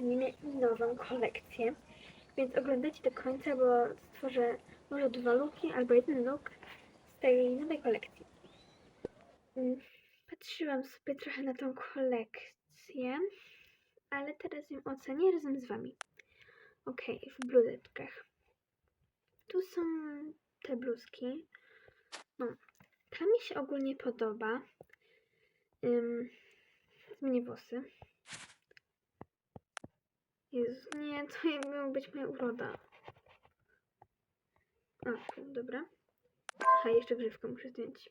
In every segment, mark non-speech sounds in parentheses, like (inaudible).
ocenimy nową kolekcję. Więc oglądajcie do końca, bo stworzę może dwa looki albo jeden look z tej nowej kolekcji. Mm, Patrzyłam sobie trochę na tą kolekcję, ale teraz ją ocenię razem z wami. Okej, w bluzeczkach. Tu są te bluzki. No, ta mi się ogólnie podoba. Ym, zmienię włosy. Jezu, nie, to miała być moja uroda. A, dobra. Aha, jeszcze grzywkę muszę zdjąć.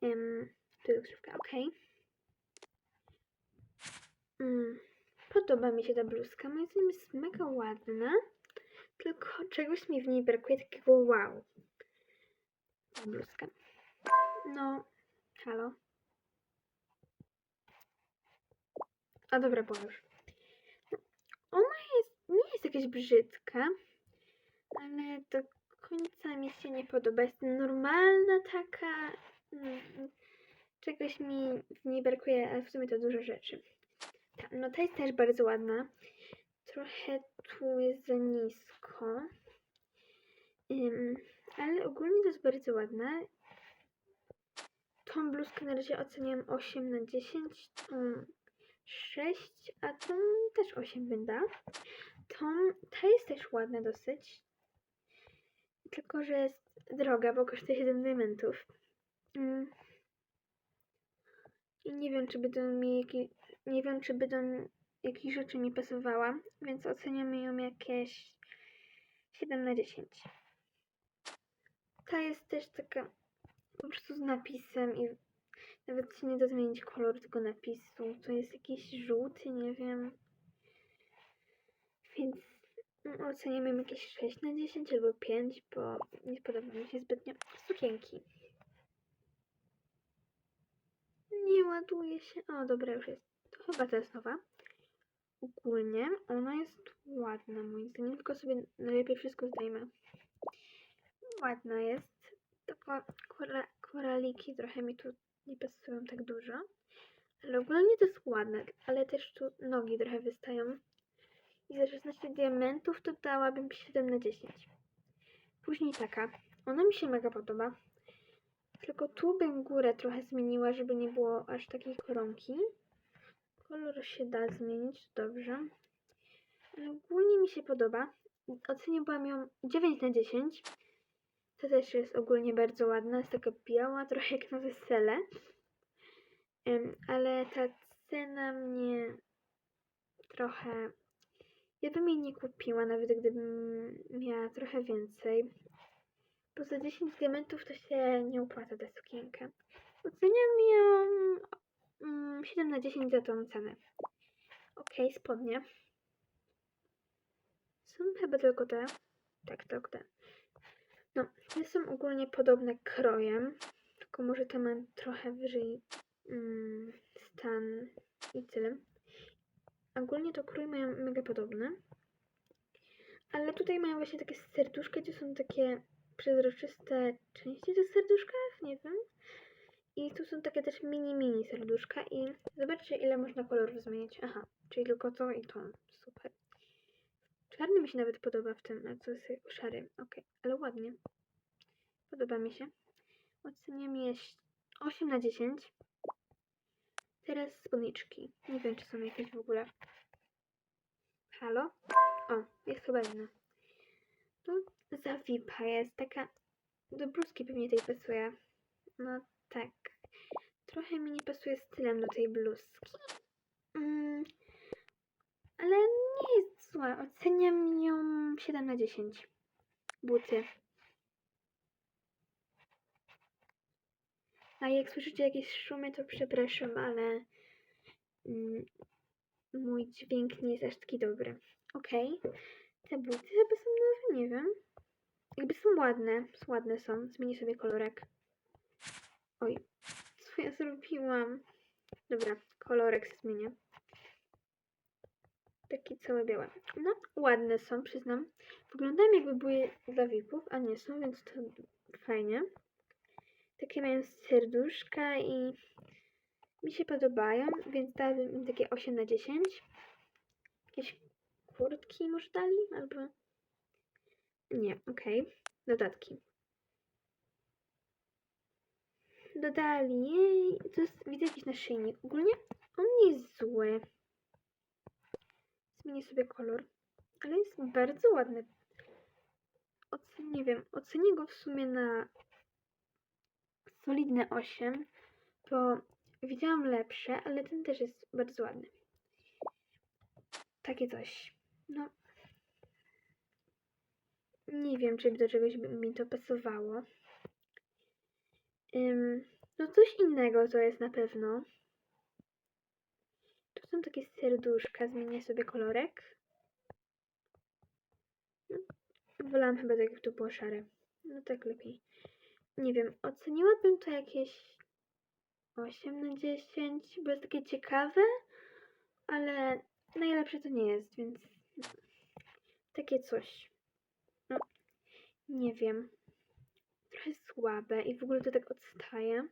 Um, tu jest grzywka, okej. Mm, podoba mi się ta bluzka. Moim zdaniem jest mega ładna. Tylko czegoś mi w niej brakuje takiego wow. Ta bluzka. No, halo. A dobra, bo już. Nie jakaś brzydka, ale do końca mi się nie podoba. Jest normalna taka. mm, Czegoś mi w niej brakuje, ale w sumie to dużo rzeczy. Ta, no ta jest też bardzo ładna. Trochę tu jest za nisko. Ym, ale ogólnie to jest bardzo ładna. Tą bluzkę na razie oceniam 8 na 10, tą 6, a tą też 8 bym dała. Ta jest też ładna dosyć. Tylko, że jest droga, bo kosztuje 7 diamentów. Mm. I nie wiem, czy by do mi jakiej, nie wiem, czy m- jakichś rzeczy mi pasowała, więc oceniamy ją jakieś 7 na 10. Ta jest też taka po prostu z napisem i nawet się nie da zmienić koloru tego napisu. To jest jakiś żółty, nie wiem. Więc oceniamy ją jakieś 6 na 10 albo 5, bo nie podoba mi się zbytnio sukienki. Nie ładuje się. O, dobra, już jest. To chyba to jest nowa. Ogólnie ona jest ładna, moim zdaniem, tylko sobie najlepiej wszystko zdejmę. Ładna jest, tylko kora, koraliki trochę mi tu nie pasują tak dużo. Ale ogólnie to jest ładne, ale też tu nogi trochę wystają. I za 16 diamentów to dałabym 7 na 10. Później taka. Ona mi się mega podoba. Tylko tu bym górę trochę zmieniła, żeby nie było aż takiej koronki. Kolor się da zmienić, dobrze. Ogólnie mi się podoba. Oceniłam ją 9 na 10. To też jest ogólnie bardzo ładna. Jest taka biała, (laughs) trochę jak na wesele. Em, ale ta cena mnie trochę... Ja bym jej nie kupiła, nawet gdybym miała trochę więcej. Bo za 10 diamentów to się nie opłaca ta sukienka. Oceniam ją mm, 7 na 10 za tą cenę. Okej, spodnie. Są chyba tylko te. Tak, tylko te. No, te są ogólnie podobne krojem, tylko może te mam trochę wyżej mm, stan i tyle. Ogólnie to krój mają mega podobny. Ale tutaj mają właśnie takie serduszka, gdzie są takie przezroczyste części tych serduszkach, nie wiem. I tu są takie też mini, mini serduszka i zobaczcie ile można kolorów zmienić. Aha, czyli tylko to i to. Super. Czarny mi się nawet podoba w tym, a co jest szary. Ok, ale ładnie. Podoba mi się. Oceniam je 8 na 10. Teraz spódniczki. Nie wiem, czy są jakieś w ogóle. Halo? O, jest chyba jedna. Tu zawipa jest taka... Do bluzki pewnie tej pasuje. No tak. Trochę mi nie pasuje stylem do tej bluzki. Mm, ale nie jest zła. Oceniam ją 7 na 10. Buty. A jak słyszycie jakieś szumy, to przepraszam, ale mm, mój dźwięk nie jest aż taki dobry. Okej. Te buty chyba są nowe, nie wiem. Jakby są ładne. Ładne są. Zmienię sobie kolorek. Oj. Co ja zrobiłam? Dobra, kolorek zmienię. Taki cały biały. No, ładne są, przyznam. Wyglądają jakby były dla VIP-ów, a nie są, więc to fajnie. Takie mają serduszka i mi się podobają, więc dałabym im takie 8 na 10. Jakieś kurtki może dali? Albo... Nie, okej. Dodatki. Dodali, jej, to jest, widzę jakiś naszyjnik. Ogólnie on nie jest zły. Zmienię sobie kolor, ale jest bardzo ładny. Ocen, nie wiem, ocenię go w sumie na solidne 8, bo widziałam lepsze, ale ten też jest bardzo ładny. Takie coś. No. Nie wiem, czy do czegoś by mi to pasowało. Ym, no coś innego to jest na pewno. Tu są takie serduszka, zmienię sobie kolorek. No, wolałam chyba tak, jak to było szare. No tak lepiej. Nie wiem, oceniłabym to jakieś 8 na 10, bo jest takie ciekawe, ale najlepsze to nie jest, więc takie coś. No, nie wiem. Trochę słabe i w ogóle to tak odstaje.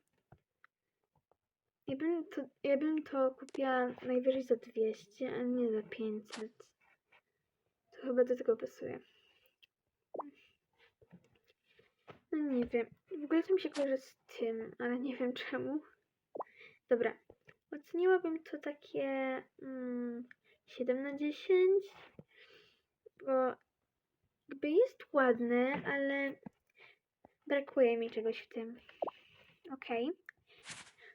Ja bym to, ja bym to kupiła najwyżej za 200, a nie za 500. To chyba do tego pasuje. No nie wiem. W ogóle to mi się kojarzy z tym, ale nie wiem czemu. Dobra. Oceniłabym to takie mm, 7 na 10, bo jakby jest ładne, ale brakuje mi czegoś w tym. Okej.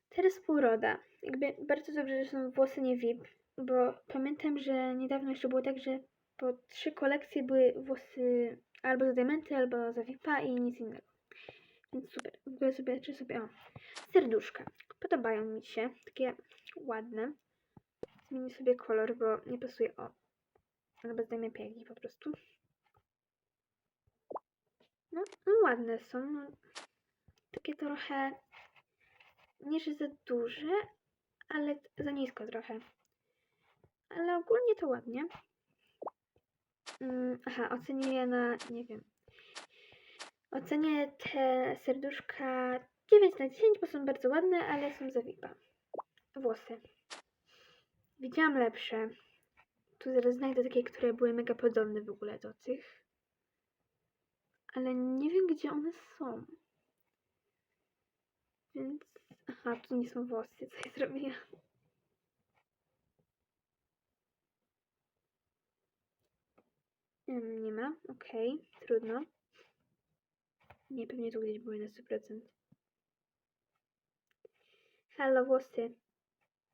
Teraz uroda. Jakby bardzo dobrze, że są włosy nie VIP, bo pamiętam, że niedawno jeszcze było tak, że po trzy kolekcje były włosy albo za diamenty, albo za VIPa i nic innego. Więc super. W ogóle sobie, czy sobie, o, serduszka. Podobają mi się. Takie ładne. Zmienię sobie kolor, bo nie pasuje, o. Albo zdejmę piegi po prostu. No, no ładne są. No, takie trochę, nie że za duże, ale za nisko trochę. Ale ogólnie to ładnie. Mm, aha, ocenię je na, nie wiem. Ocenię te serduszka 9 na 10, bo są bardzo ładne, ale są za VIP-a. Włosy. Widziałam lepsze. Tu zaraz znajdę takie, które były mega podobne w ogóle do tych. Ale nie wiem, gdzie one są. Więc... Aha, tu nie są włosy, co ja zrobiłam. Em, Nie ma, okej, trudno. Nie, pewnie tu gdzieś były na 100%. Halo, włosy.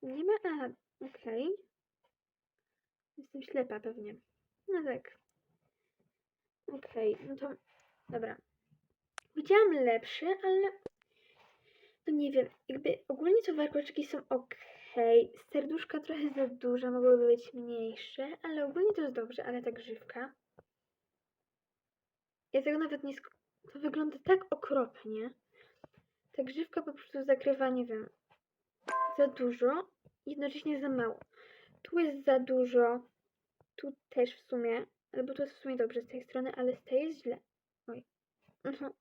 Nie ma, a, okej. Jestem ślepa pewnie. No tak. Okej, no to, dobra. Widziałam lepsze, ale, no nie wiem, jakby ogólnie to warkoczyki są okej. Serduszka trochę za duże, mogłyby być mniejsze, ale ogólnie to jest dobrze, ale ta grzywka. Ja tego nawet nie sk- To wygląda tak okropnie. Ta grzywka po prostu zakrywa, nie wiem, za dużo, jednocześnie za mało. Tu jest za dużo, tu też w sumie, albo tu jest w sumie dobrze z tej strony, ale z tej jest źle. Oj. Mhm.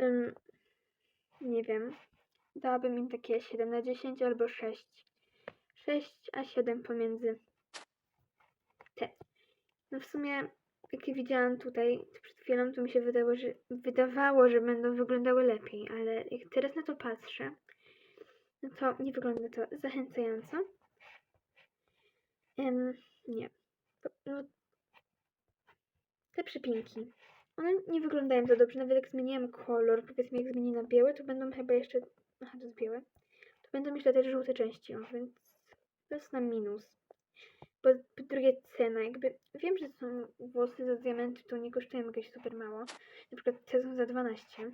Ym, nie wiem. Dałabym im takie 7 na 10 albo 6. 6 a 7 pomiędzy te. No w sumie, jak je widziałam tutaj przed chwilą, to mi się wydało, że, wydawało, że będą wyglądały lepiej, ale jak teraz na to patrzę, no to nie wygląda to zachęcająco. Em, nie. No, te przypinki. One nie wyglądają za dobrze, nawet jak zmieniłam kolor, powiedzmy jak zmienię na białe, to będą chyba jeszcze, aha to jest białe, to będą jeszcze też żółte części, o, więc to jest na minus. Bo po drugie cena, jakby wiem, że są włosy za diamenty, to nie kosztują jakieś super mało. Na przykład te są za 12.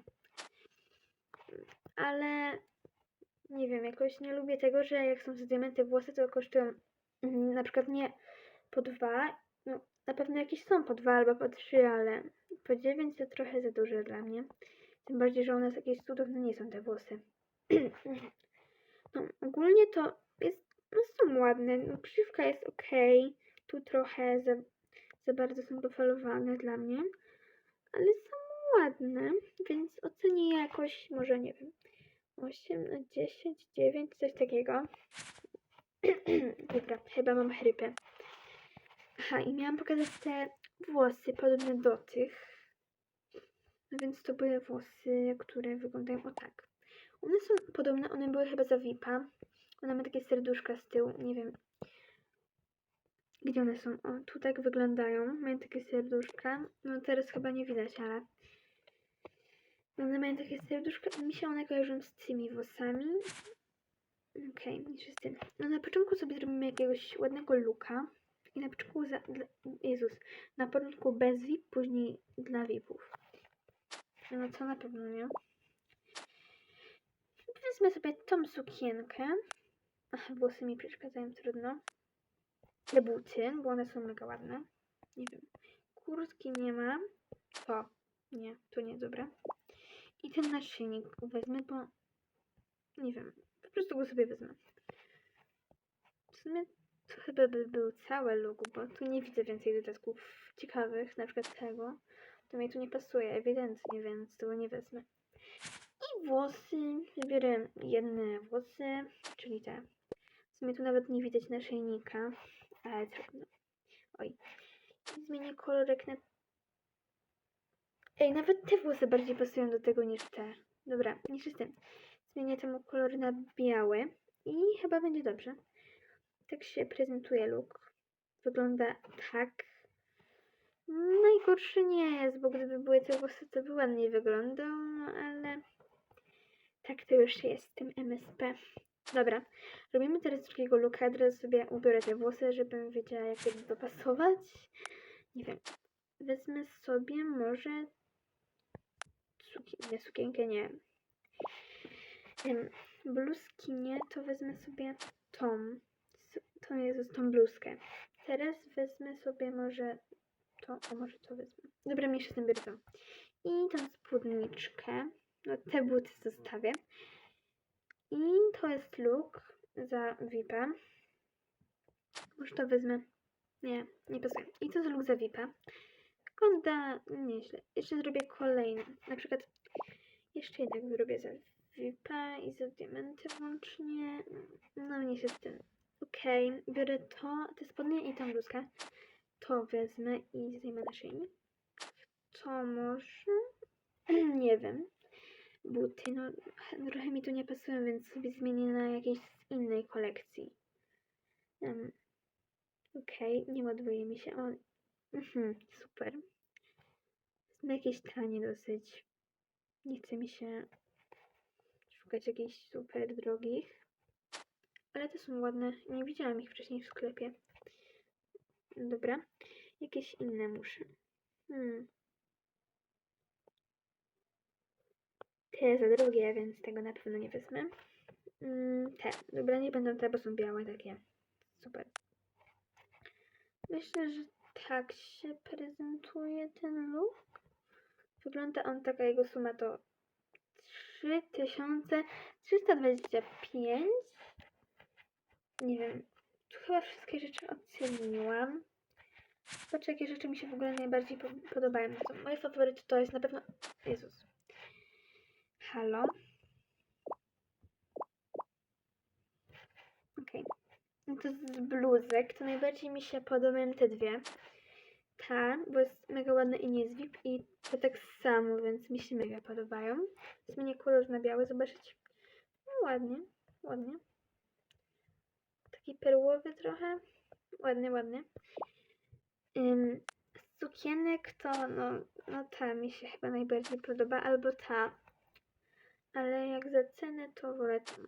Ale nie wiem, jakoś nie lubię tego, że jak są za diamenty włosy, to kosztują mm, na przykład nie po dwa, no na pewno jakieś są po dwa albo po trzy, ale po dziewięć to trochę za dużo dla mnie. Tym bardziej, że u nas jakieś cudowne nie są te włosy. (clears throat) no, ogólnie to jest, no są ładne, no jest ok, tu trochę za, za bardzo są pofalowane dla mnie, ale są ładne, więc ocenię jakoś, może nie wiem, 8 na 10, 9, coś takiego. (clears throat) Dobra, chyba mam chrypę. Aha, i miałam pokazać te włosy podobne do tych. No więc to były włosy, które wyglądają o tak. One są podobne, one były chyba za VIPa. Ona ma takie serduszka z tyłu, nie wiem. Gdzie one są? O, tu tak wyglądają. Mają takie serduszka. No teraz chyba nie widać, ale... One mają takie serduszka mi się one kojarzą z tymi włosami. Okej, okay, z tym. No na początku sobie zrobimy jakiegoś ładnego looka. I na początku, za, dla, Jezus, na początku bez VIP, później dla VIPów. No co na pewno nie. Wezmę sobie tą sukienkę. Włosy mi przeszkadzają, trudno. Te buty, bo one są mega ładne. Nie wiem. Kurtki nie ma. To. Nie, to nie, dobra. I ten naszyjnik wezmę, bo... Nie wiem. Po prostu go sobie wezmę. W sumie to chyba by był cały look, bo tu nie widzę więcej dodatków ciekawych, na przykład tego. To mi tu nie pasuje, ewidentnie, więc tego nie wezmę. I włosy. Wybiorę jedne włosy, czyli te. Sumie tu nawet nie widać naszyjnika, ale trudno. Oj. I zmienię kolorek na... Ej, nawet te włosy bardziej pasują do tego niż te. Dobra, niż z tym. Zmienię temu kolor na biały i chyba będzie dobrze. Tak się prezentuje look. Wygląda tak. Najgorszy nie jest, bo gdyby były te włosy, to by ładniej wyglądał, no ale tak to już jest z tym MSP. Dobra, robimy teraz drugiego looka, teraz sobie ubiorę te włosy, żebym wiedziała jak je dopasować. Nie wiem, wezmę sobie może suki nie, sukienkę nie. Wiem, bluzki nie, to wezmę sobie tą, tą jest tą bluzkę. Teraz wezmę sobie może to, a może to wezmę. Dobra, się z tym biorę. I tą spódniczkę. No, te buty zostawię. I to jest look za VIPa. Może to wezmę. Nie, nie pasuje. I to jest look za VIPa. Wygląda nieźle. Jeszcze zrobię kolejny. Na przykład jeszcze jednak zrobię za VIPa i za diamenty włącznie. No nie się z tym. Okej, okay. biorę to, te spodnie i tą bluzkę. To wezmę i zdejmę naszyjnik. To może... (clears throat) nie wiem. Buty, no trochę mi tu nie pasują, więc sobie zmienię na jakiejś z innej kolekcji. Um, Okej, okay. nie ładuje mi się. O, mhm, super. Są jakieś tanie dosyć. Nie chce mi się szukać jakichś super drogich. Ale te są ładne. Nie widziałam ich wcześniej w sklepie. Dobra. Jakieś inne muszę. Hmm. Te za drogie, więc tego na pewno nie wezmę. Mm, te. Dobra, nie będą te, bo są białe takie. Super. Myślę, że tak się prezentuje ten look. Wygląda on taka, jego suma to 3325. Nie wiem. Tu chyba wszystkie rzeczy oceniłam. Patrz, jakie rzeczy mi się w ogóle najbardziej podobają. Moje faworyty to jest na pewno... Jezus. Halo. Okej. Okay. To z bluzek to najbardziej mi się podobają te dwie. Ta, bo jest mega ładna i nie VIP i to tak samo, więc mi się mega podobają. Zmienię kolor na biały, zobaczyć. No ładnie, ładnie. Taki perłowy trochę. Ładny, ładny. Z sukienek to, no, no ta mi się chyba najbardziej podoba, albo ta. Ale jak za cenę, to wolę tą.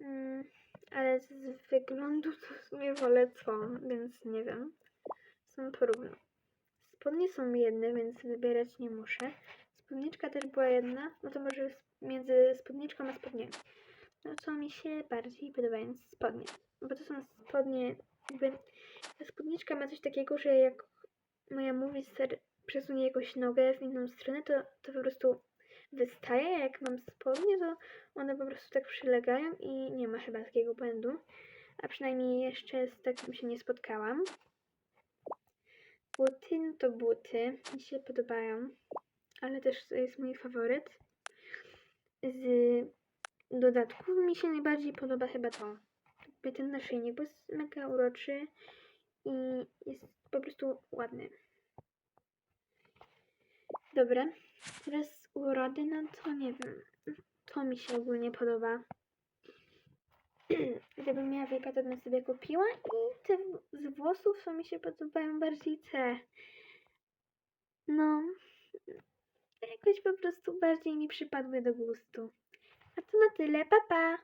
Ym, ale z wyglądu to w sumie wolę tą, więc nie wiem. Są porówno. Spodnie są jedne, więc wybierać nie muszę. Spódniczka też była jedna, no to może między spódniczką a spodniami. No co mi się bardziej podobają spodnie. Bo to są spodnie, jakby ta spódniczka ma coś takiego, że jak moja movister przesunie jakąś nogę w inną stronę, to, to po prostu wystaje. Jak mam spodnie, to one po prostu tak przylegają i nie ma chyba takiego błędu. A przynajmniej jeszcze z takim się nie spotkałam. Buty, no to buty. Mi się podobają. Ale też to jest mój faworyt. Z dodatków mi się najbardziej podoba chyba to. sobie ten naszyjnik, bo jest mega uroczy i jest po prostu ładny. Dobra, teraz urody, no to nie wiem, to mi się ogólnie podoba. (clears throat) Gdybym miała wypad, to bym sobie kupiła i te z włosów to mi się podobają bardziej te. No, jakoś po prostu bardziej mi przypadły do gustu. A to na tyle, pa pa!